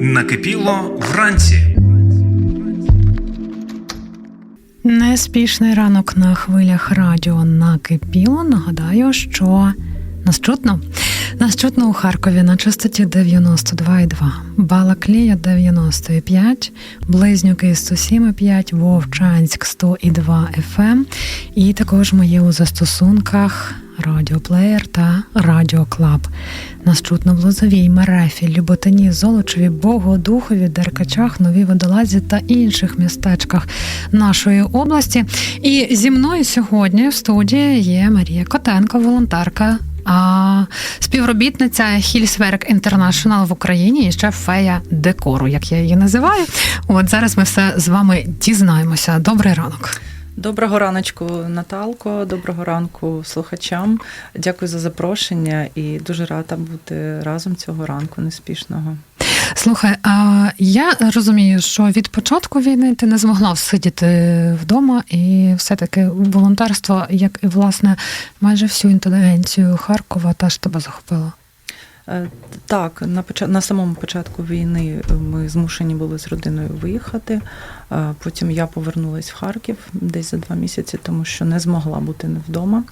Накипіло вранці. Неспішний ранок на хвилях радіо накипіло. Нагадаю, що нас чутно. Нас чутно у Харкові на частоті 92,2, Балаклія 95, Близнюки 107,5, Вовчанськ 102 FM і також ми є у застосунках Радіоплеєр та Радіоклаб. Нас чутно в Лозовій, Мерефі, Люботині, Золочеві, Богодухові, Деркачах, Новій Водолазі та інших містечках нашої області. І зі мною сьогодні в студії є Марія Котенко, волонтерка. А співробітниця Хільсверк Інтернашнл в Україні і ще фея декору, як я її називаю. От зараз ми все з вами дізнаємося. Добрий ранок. Доброго раночку, Наталко. Доброго ранку слухачам. Дякую за запрошення і дуже рада бути разом цього ранку неспішного. Слухай, а я розумію, що від початку війни ти не змогла сидіти вдома, і все-таки волонтерство, як і власне майже всю інтелігенцію Харкова, теж тебе захопило. Е, Так, на на самому початку війни ми змушені були з родиною виїхати. Е, Потім я повернулася в Харків десь за два місяці, тому що не змогла бути не вдома.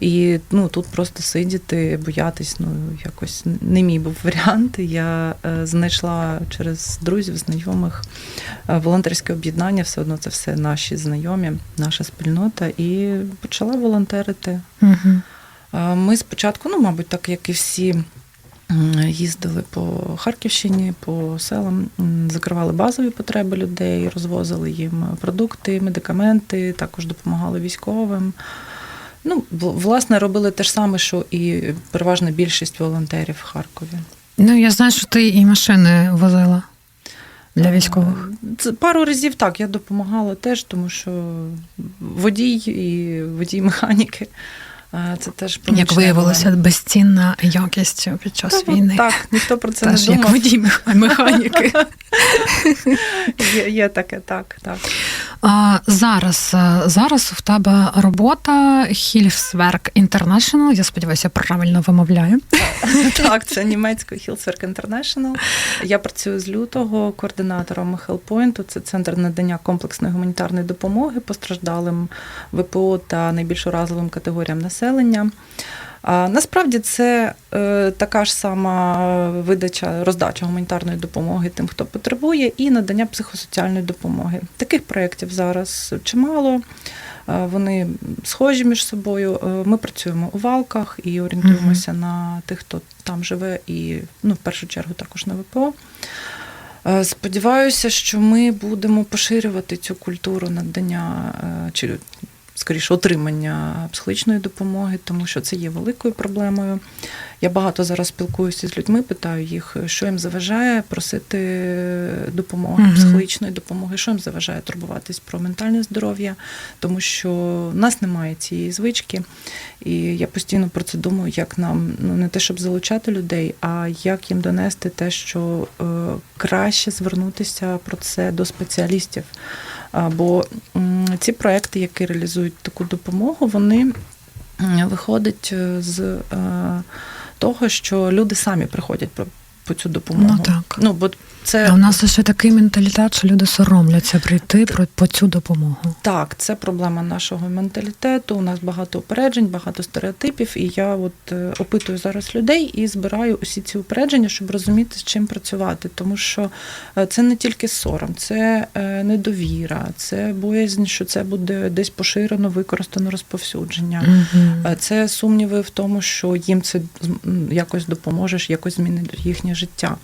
І ну, тут просто сидіти, боятись, ну якось не мій був варіант. Я е, знайшла через друзів, знайомих е, волонтерське об'єднання, все одно це все наші знайомі, наша спільнота, і почала волонтерити. Угу. Ми спочатку, ну, мабуть, так як і всі. Їздили по Харківщині, по селам, закривали базові потреби людей, розвозили їм продукти, медикаменти, також допомагали військовим. Ну, власне, робили те ж саме, що і переважна більшість волонтерів в Харкові. Ну я знаю, що ти і машини возила для військових. Е, Це пару разів так, я допомагала теж, тому що водій і водій механіки. Це теж Як виявилося, безцінна якість під час Та, війни. Так, ніхто про це Теж не як думав. водій мех- механіки. Є, є таке, так, так. А зараз, е, зараз в тебе робота Hilfswerk International, я сподіваюся, правильно вимовляю. Так, це німецький Hillswerk International. Я працюю з лютого координатором HealthPoint. Це центр надання комплексної гуманітарної допомоги постраждалим ВПО та найбільш уразливим категоріям населення. А, насправді це е, така ж сама видача, роздача гуманітарної допомоги тим, хто потребує, і надання психосоціальної допомоги. Таких проєктів зараз чимало. Е, Вони схожі між собою. Е, Ми працюємо у валках і орієнтуємося на тих, хто там живе, і ну, в першу чергу також на ВПО. Е, Сподіваюся, що ми будемо поширювати цю культуру надання е, чи скоріше отримання психологічної допомоги, тому що це є великою проблемою. Я багато зараз спілкуюся з людьми, питаю їх, що їм заважає просити допомоги, Мгм. психологічної допомоги, що їм заважає турбуватись про ментальне здоров'я, тому що в нас немає цієї звички. І я постійно про це думаю, як нам ну не те, щоб залучати людей, а як їм донести те, що е, краще звернутися про це до спеціалістів. Бо ці проекти, які реалізують таку допомогу, вони виходять е, з е, того, що люди самі приходять по цю допомогу. Ну так. Ну, бо це А в нас ще такий менталітет, що люди соромляться прийти про по цю допомогу. Так, це проблема нашого менталітету. У нас багато упереджень, багато стереотипів. І я от е, опитую зараз людей і збираю усі ці упередження, щоб розуміти, з чим працювати. Тому що е, це не тільки сором, це е, недовіра, це боязнь, що це буде десь поширено, використано розповсюдження. Е, Це сумніви в тому, що їм це якось допоможеш, якось змінить їхнє життя.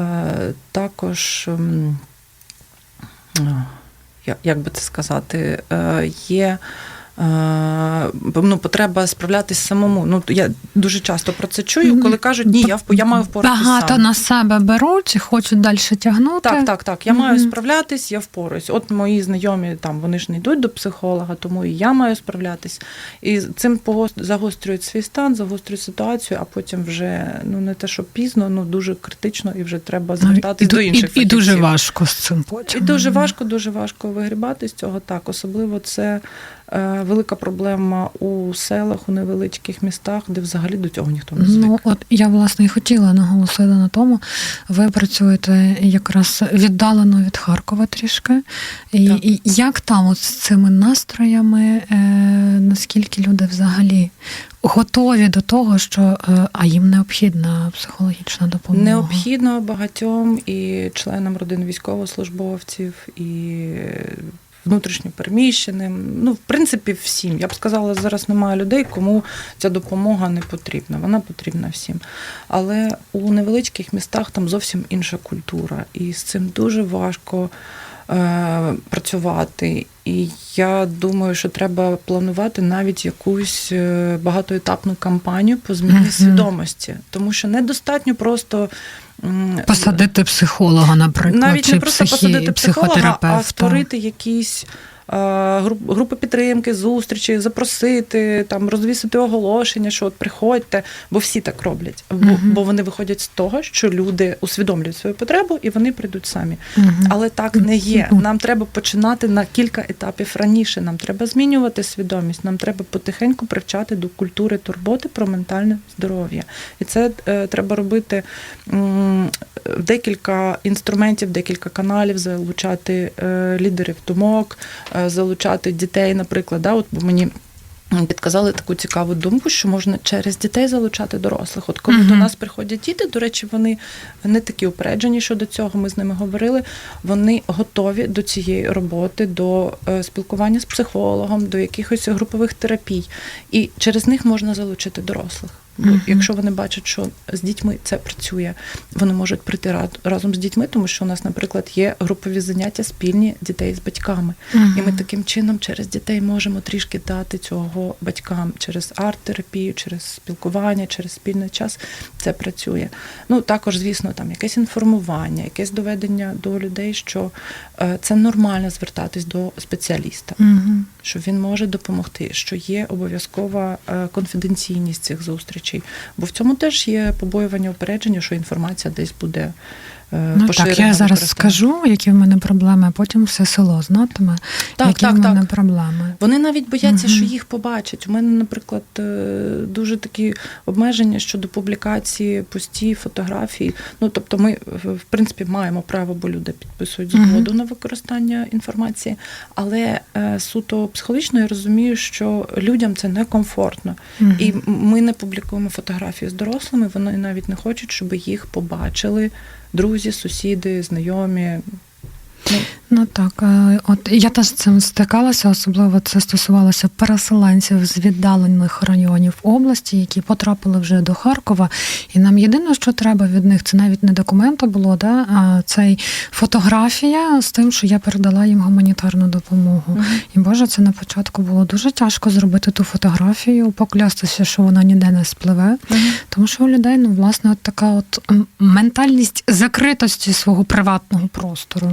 Е, Також, ем, е, як би це сказати, е, є ну, потреба справлятись самому. Ну, я дуже часто про це чую, коли кажуть, ні, я, я маю впоратися. Багато сам. на себе беруть і хочуть далі тягнути. Так, так, так. Я маю справлятись, я впораюсь. От мої знайомі там вони ж не йдуть до психолога, тому і я маю справлятись. І цим загострюють свій стан, загострюють ситуацію, а потім вже ну не те, що пізно, ну дуже критично, і вже треба і, звертатись до інших і, і дуже важко з цим потім. І дуже важко, дуже важко вигрібати з цього. Так, особливо це Е, Велика проблема у селах, у невеличких містах, де взагалі до цього ніхто не звик. Ну, от я власне і хотіла наголосити на тому. Ви працюєте якраз віддалено від Харкова трішки. І, Так. і як там от з цими настроями, е, наскільки люди взагалі готові до того, що е, а їм необхідна психологічна допомога? Необхідно багатьом і членам родин військовослужбовців, і внутрішньо переміщеним. Ну, в принципі, всім. Я б сказала, зараз немає людей, кому ця допомога не потрібна. Вона потрібна всім. Але у невеличких містах там зовсім інша культура, і з цим дуже важко. е, Працювати, і я думаю, що треба планувати навіть якусь е, багатоетапну кампанію по зміні свідомості, тому що недостатньо просто Посадити психолога, наприклад, навіть чи не просто посадити психолога, а створити якісь групи підтримки, зустрічі, запросити, там розвісити оголошення, що от приходьте, бо всі так роблять. Бо, бо вони виходять з того, що люди усвідомлюють свою потребу і вони прийдуть самі. Але так не є. Нам треба починати на кілька етапів раніше. Нам треба змінювати свідомість. Нам треба потихеньку привчати до культури турботи про ментальне здоров'я. І це е, треба робити м, декілька інструментів, декілька каналів, залучати е, лідерів думок, е, залучати дітей, наприклад. Да, от мені. Підказали таку цікаву думку, що можна через дітей залучати дорослих. От коли Мгм. до нас приходять діти, до речі, вони не такі упереджені щодо цього. Ми з ними говорили. Вони готові до цієї роботи, до е, спілкування з психологом, до якихось групових терапій. І через них можна залучити дорослих. Мгм. якщо вони бачать, що з дітьми це працює, вони можуть прийти рад- разом з дітьми, тому що у нас, наприклад, є групові заняття спільні дітей з батьками. Мгм. І ми таким чином через дітей можемо трішки дати цього батькам через арт-терапію, через спілкування, через спільний час. Це працює. Ну також, звісно, там якесь інформування, якесь доведення до людей, що е, це нормально звертатись до спеціаліста, Мгм. що він може допомогти, що є обов'язкова е, конфіденційність цих зустрічей. Бо в цьому теж є побоювання упередження, що інформація десь буде. Е, Ну так, я зараз скажу, які в мене проблеми, а потім все село знатиме, Так, які так, в мене так. проблеми. Вони навіть бояться, Мгм. що їх побачать. У мене, наприклад, е, дуже такі обмеження щодо публікації пості, фотографій. Ну тобто, ми в принципі маємо право, бо люди підписують згоду на використання інформації. Але е, суто психологічно я розумію, що людям це некомфортно. Мгм. І ми не публікуємо фотографії з дорослими. Вони навіть не хочуть, щоб їх побачили друзі, сусіди, знайомі. Ну, Ну так, е, от я теж з цим стикалася, особливо це стосувалося переселенців з віддалених районів області, які потрапили вже до Харкова. І нам єдине, що треба від них, це навіть не документи було, да, а це фотографія з тим, що я передала їм гуманітарну допомогу. мгм. І Боже, це на початку було дуже тяжко зробити ту фотографію, поклястися, що вона ніде не спливе. Мгм. Тому що у людей, ну, власне, от така от ментальність закритості свого приватного простору.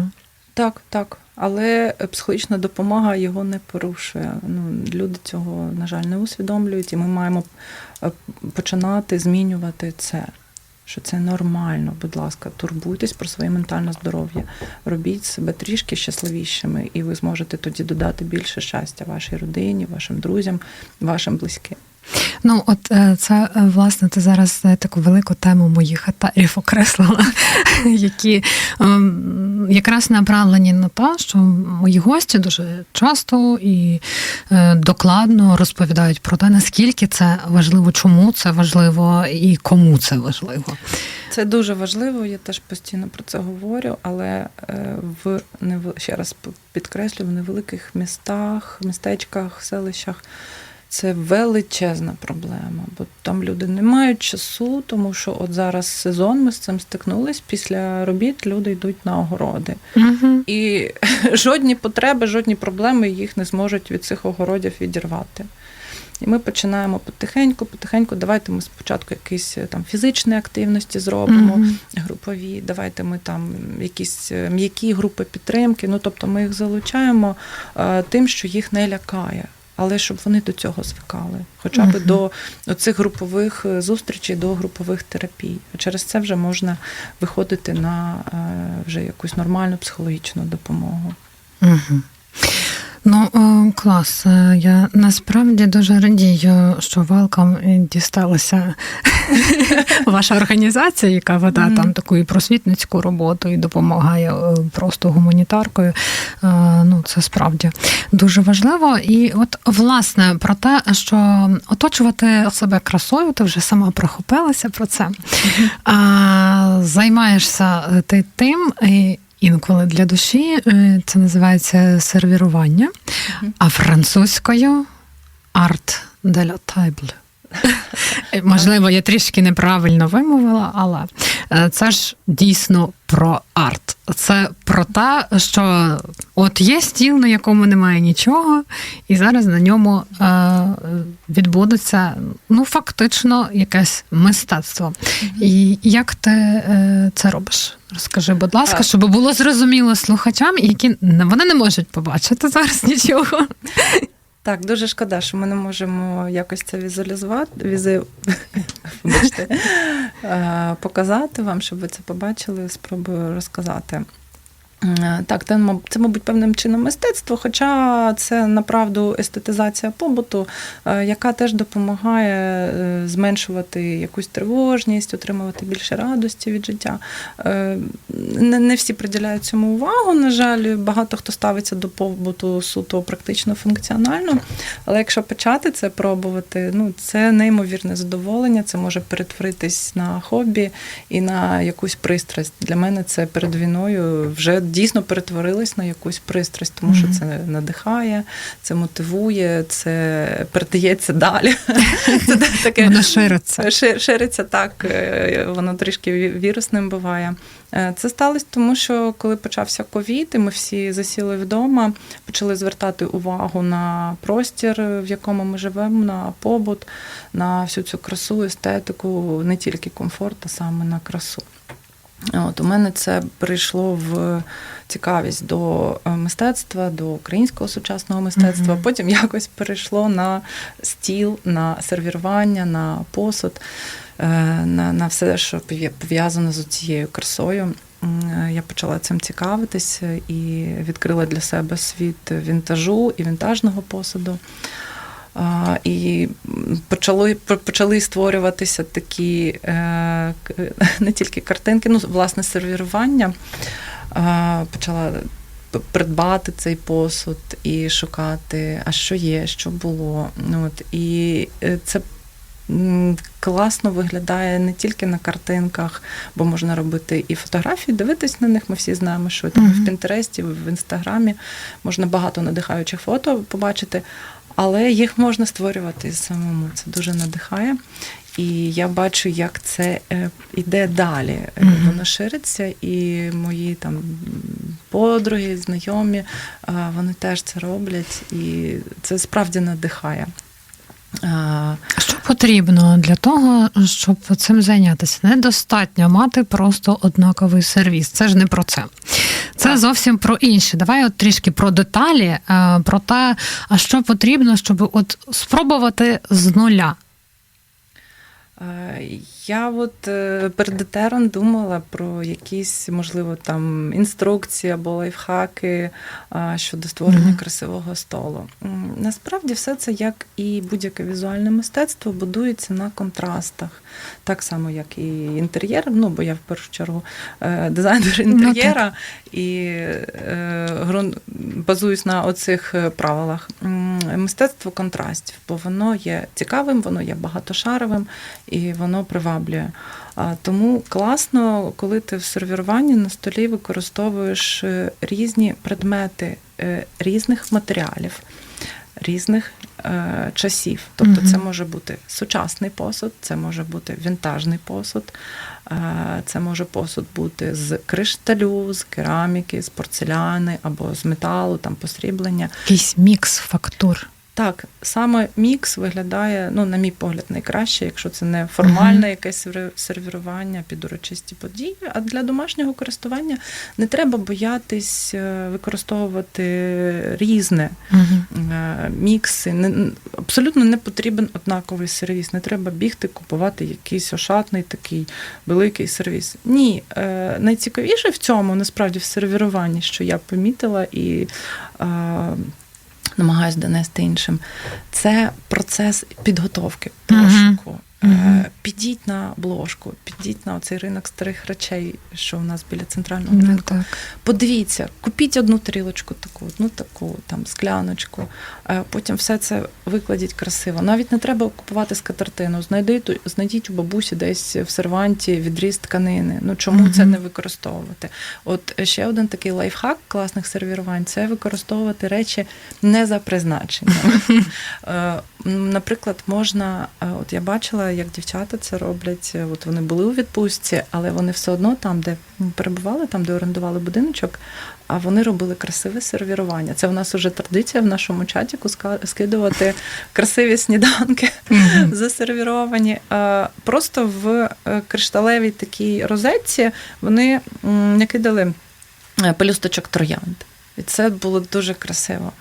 Так, так. Але психологічна допомога його не порушує. Ну, люди цього, на жаль, не усвідомлюють, і ми маємо е, починати змінювати це. Що це нормально, будь ласка, турбуйтесь про своє ментальне здоров'я, робіть себе трішки щасливішими, і ви зможете тоді додати більше щастя вашій родині, вашим друзям, вашим близьким. Ну, от е, це е, власне ти зараз таку велику тему моїх етапів окреслила, які ем, якраз направлені на те, що мої гості дуже часто і е, докладно розповідають про те, наскільки це важливо, чому це важливо і кому це важливо. Це дуже важливо, я теж постійно про це говорю, але в ще раз підкреслю, в невеликих містах, містечках, селищах це величезна проблема, бо там люди не мають часу, тому що от зараз сезон ми з цим стикнулись. Після робіт люди йдуть на огороди. Угу. І жодні потреби, жодні проблеми їх не зможуть від цих огородів відірвати. І ми починаємо потихеньку, потихеньку. Давайте ми спочатку якісь е, там фізичні активності зробимо, групові. Давайте ми там якісь е, м'які групи підтримки. Ну тобто ми їх залучаємо е, тим, що їх не лякає. Але щоб вони до цього звикали, хоча б Мгм. до цих групових е, зустрічей, до групових терапій. Через це вже можна виходити на е, вже якусь нормальну психологічну допомогу. Угу. Ну, е, клас. Е, Я насправді дуже радію, що Велкам дісталася ваша організація, яка веде Мгм. там таку і просвітницьку роботу і допомагає е, просто гуманітаркою. Ну, це справді дуже важливо. І от власне про те, що оточувати себе красою, ти вже сама прохопилася про це. А, Займаєшся ти тим. і Інколи для душі е, це називається сервірування, Мгм. а французькою арт de la table. Е, Можливо, я трішки неправильно вимовила, але е, це ж дійсно про арт. Це про те, що от є стіл, на якому немає нічого, і зараз на ньому е, відбудеться ну, фактично якесь мистецтво. І як ти е, це робиш? Розкажи, будь ласка, щоб було зрозуміло слухачам, які вони не можуть побачити зараз нічого. Так, дуже шкода, що ми не можемо якось це візуалізувати, візи... Е, показати вам, щоб ви це побачили, спробую розказати. Е, Так, це, мабуть, певним чином мистецтво, хоча це направду естетизація побуту, е, яка теж допомагає е, зменшувати якусь тривожність, отримувати більше радості від життя. Не, не всі приділяють цьому увагу, на жаль, багато хто ставиться до побуту суто практично функціонально. Але якщо почати це пробувати, ну це неймовірне задоволення, це може перетворитись на хобі і на якусь пристрасть. Для мене це перед війною вже дійсно перетворилось на якусь пристрасть, тому що це надихає, це мотивує, це передається далі. Це таке Воно шириться. Ши- Шириться так, е, воно трішки вірусним буває. Е, Це сталося тому, що коли почався ковід, і ми всі засіли вдома, почали звертати увагу на простір, в якому ми живемо, на побут, на всю цю красу, естетику, не тільки комфорт, а саме на красу. От у мене це прийшло в цікавість до е, мистецтва, до українського сучасного мистецтва. Мгм. Потім якось перейшло на стіл, на сервірування, на посуд, е, на, на все, що пов'язано з цією красою. Е, Я почала цим цікавитися і відкрила для себе світ вінтажу і вінтажного посуду. І почали, почали створюватися такі е, не тільки картинки, ну, власне, сервірування. Почала придбати цей посуд і шукати, а що є, що було. Ну, От, і е, це класно виглядає не тільки на картинках, бо можна робити і фотографії, дивитись на них. Ми всі знаємо, що там Мгм. в Пінтересті, в інстаграмі можна багато надихаючих фото побачити, але їх можна створювати самому. Це дуже надихає. І я бачу, як це е, іде далі. Mm-hmm. Воно шириться, і мої там подруги, знайомі, е, вони теж це роблять, і це справді надихає. Е, Що потрібно для того, щоб цим зайнятися? Недостатньо мати просто однаковий сервіс. Це ж не про це. Це Так. зовсім про інше. Давай от трішки про деталі, е, про те, а що потрібно, щоб от спробувати з нуля. Е, Я от е, перед етером думала про якісь, можливо, там інструкції або лайфхаки е, щодо створення Мгм. красивого столу. Насправді все це, як і будь-яке візуальне мистецтво, будується на контрастах, так само, як і інтер'єр. Ну, бо я в першу чергу дизайнер інтер'єра і е, грун- базуюсь на оцих правилах. Мистецтво контрастів, бо воно є цікавим, воно є багатошаровим і воно приваблює. Тому класно, коли ти в сервіруванні на столі використовуєш е, різні предмети е, різних матеріалів, різних е, часів. Тобто це може бути сучасний посуд, це може бути вінтажний посуд, це може посуд бути з кришталю, з кераміки, з порцеляни або з металу, там посріблення. Якийсь мікс фактур. Так, саме мікс виглядає, ну, на мій погляд, найкраще, якщо це не формальне якесь сервірування під урочисті події. А для домашнього користування не треба боятись е, використовувати різне е, мікси. Не, абсолютно не потрібен однаковий сервіс. Не треба бігти, купувати якийсь ошатний такий великий сервіс. Ні, е, найцікавіше в цьому насправді в сервіруванні, що я помітила і. Намагаюся донести іншим. Це процес підготовки, пошуку. Е, Мгм. Підіть на обложку, підіть на цей ринок старих речей, що у нас біля центрального Ну, ринку. так. Подивіться, купіть одну тарілочку таку, одну таку, там скляночку. е, Потім все це викладіть красиво. Навіть не треба купувати скатертину. Знайдіть, знайдіть у бабусі десь в серванті відріз тканини. Ну чому це не використовувати? От ще один такий лайфхак класних сервірувань це використовувати речі не за призначенням. М, Наприклад, можна, е, от я бачила, як дівчата це роблять. е, От вони були у відпустці, але вони все одно там, де перебували, там, де орендували будиночок, а вони робили красиве сервірування. Це в нас уже традиція в нашому чатіку скидувати красиві сніданки Мгм. засервіровані. Е, Просто в кришталевій такій розетці вони накидали пелюсточок троянд. І це було дуже красиво.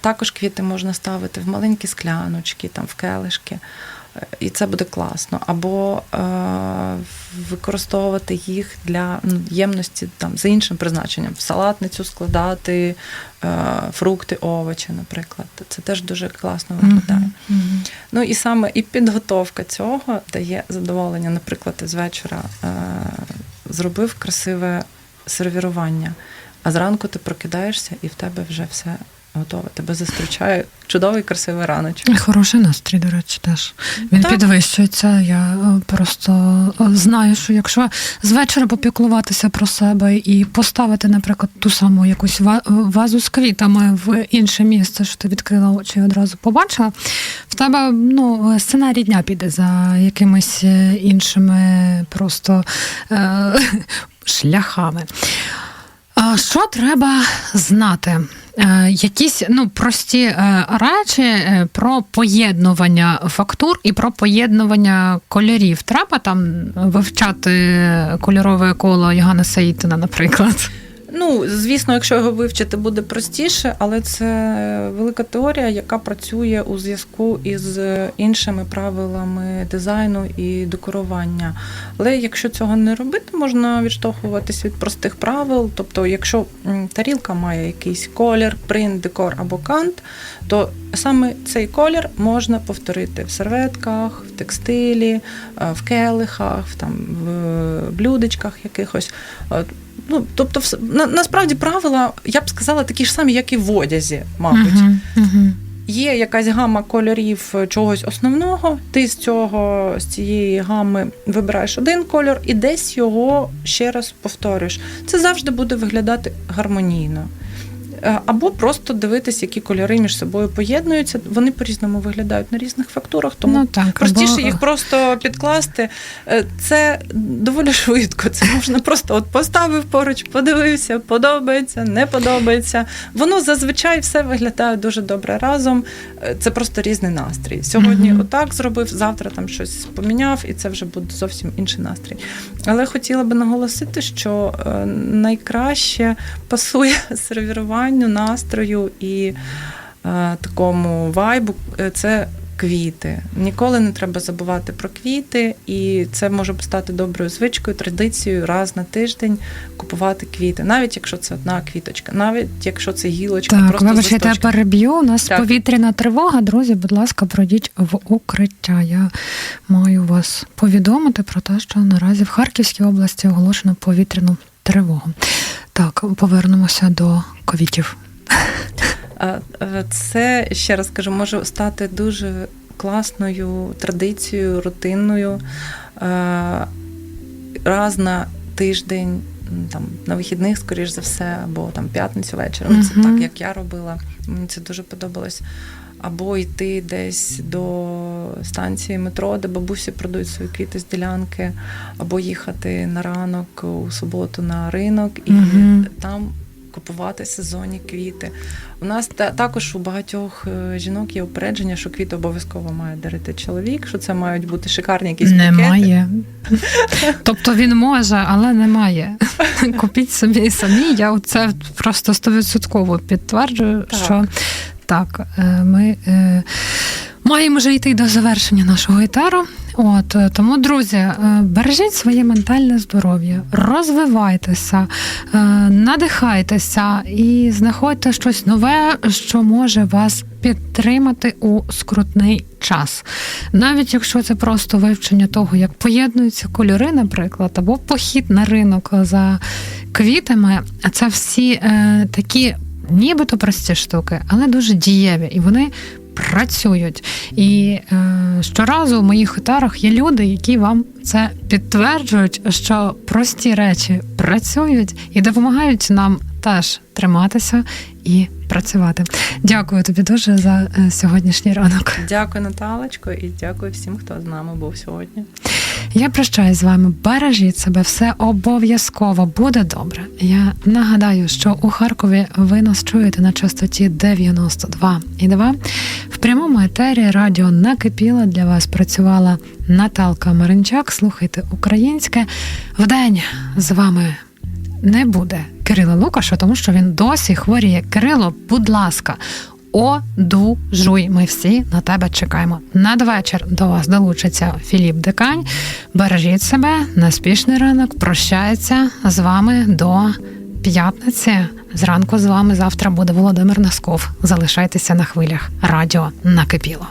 Також квіти можна ставити в маленькі скляночки, там, в келишки. Е, І це буде класно. Або е, використовувати їх для ну, ємності там, за іншим призначенням. В салатницю складати е, фрукти, овочі, наприклад. Це теж дуже класно виглядає. Мгм. Мгм. Ну і саме і підготовка цього дає задоволення. Наприклад, ти з вечора е, зробив красиве сервірування, а зранку ти прокидаєшся і в тебе вже все готове. Тебе зустрічає чудовий красивий раночок. Хороший настрій, до речі, теж. Він Так. підвищується. Я е, просто е, знаю, що якщо з вечора попіклуватися про себе і поставити, наприклад, ту саму якусь вазу з квітами в інше місце, що ти відкрила очі і одразу побачила, в тебе ну, сценарій дня піде за якимись е, іншими просто е- шляхами. Що треба знати? Е, Якісь ну прості е, речі е, про поєднування фактур і про поєднування кольорів. Треба там вивчати кольорове коло Йоганна Саїтина, наприклад. Ну, звісно, якщо його вивчити, буде простіше, але це велика теорія, яка працює у зв'язку із іншими правилами дизайну і декорування. Але якщо цього не робити, можна відштовхуватись від простих правил. Тобто, якщо тарілка має якийсь колір, принт, декор або кант, то саме цей колір можна повторити в серветках, в текстилі, е, в келихах, там, в блюдечках якихось. Ну, тобто, на, насправді правила, я б сказала, такі ж самі, як і в одязі, мабуть. Мгм, мгм. Є якась гама кольорів е, чогось основного. Ти з цього з цієї гами вибираєш один кольор і десь його ще раз повторюєш. Це завжди буде виглядати гармонійно. Е, Або просто дивитись, які кольори між собою поєднуються. Вони по-різному виглядають на різних фактурах, тому ну, так, Простіше або- їх просто підкласти. Е, Це доволі швидко. Це можна просто от поставив поруч, подивився, подобається, не подобається. Воно зазвичай все виглядає дуже добре разом. Е, Це просто різний настрій. Сьогодні Мгм. отак зробив, завтра там щось поміняв, і це вже буде зовсім інший настрій. Але хотіла би наголосити, що найкраще пасує сервіруванню, настрою і е, такому вайбу. е, Це квіти. Ніколи не треба забувати про квіти, і це може стати доброю звичкою, традицією раз на тиждень купувати квіти, навіть якщо це одна квіточка, навіть якщо це гілочка, Так, просто вибачте, я листочки. переб'ю. У нас Так. повітряна тривога. Друзі, будь ласка, пройдіть в укриття. Я маю вас повідомити про те, що наразі в Харківській області оголошено повітряну тривогу. Так, повернемося до квітів. А, е, Це ще раз кажу, може стати дуже класною традицією, рутинною. Е, Раз на тиждень, там на вихідних, скоріш за все, або там п'ятницю вечором. Це так, як я робила. Мені це дуже подобалось. Або йти десь до станції метро, де бабусі продають свої квіти з ділянки, або їхати на ранок у суботу на ринок і Мгм. там купувати сезонні квіти. У нас та, також у багатьох е, жінок є упередження, що квіти обов'язково має дарити чоловік, що це мають бути шикарні якісь букети. Немає. Тобто він може, але немає. Купіть собі самі. Я це просто стовідсотково підтверджую, Так. що так, е, ми е, маємо вже йти до завершення нашого етеру. От е, тому, друзі, бережіть своє ментальне здоров'я, розвивайтеся, надихайтеся і знаходьте щось нове, що може вас підтримати у скрутний час. Навіть якщо це просто вивчення того, як поєднуються кольори, наприклад, або похід на ринок за квітами, це всі такі. Нібито прості штуки, але дуже дієві, і вони працюють. І е, щоразу в моїх етарах є люди, які вам це підтверджують, що прості речі працюють і допомагають нам теж триматися і працювати. Дякую тобі дуже за е, сьогоднішній ранок. Дякую, Наталочко, і дякую всім, хто з нами був сьогодні. Я прощаюсь з вами. Бережіть себе, все обов'язково буде добре. Я нагадаю, що у Харкові ви нас чуєте на частоті 92 і 2. В прямому етері радіо накипіло для вас. Працювала Наталка Маринчак. Слухайте українське вдень з вами. Не буде Кирила Лукаша, тому що він досі хворіє. Кирило, будь ласка, одужуй. Ми всі на тебе чекаємо. Надвечір до вас долучиться Філіп Декань. Бережіть себе, неспішний ранок. Прощається з вами до п'ятниці. Зранку з вами завтра буде Володимир Носков. Залишайтеся на хвилях. Радіо накипіло.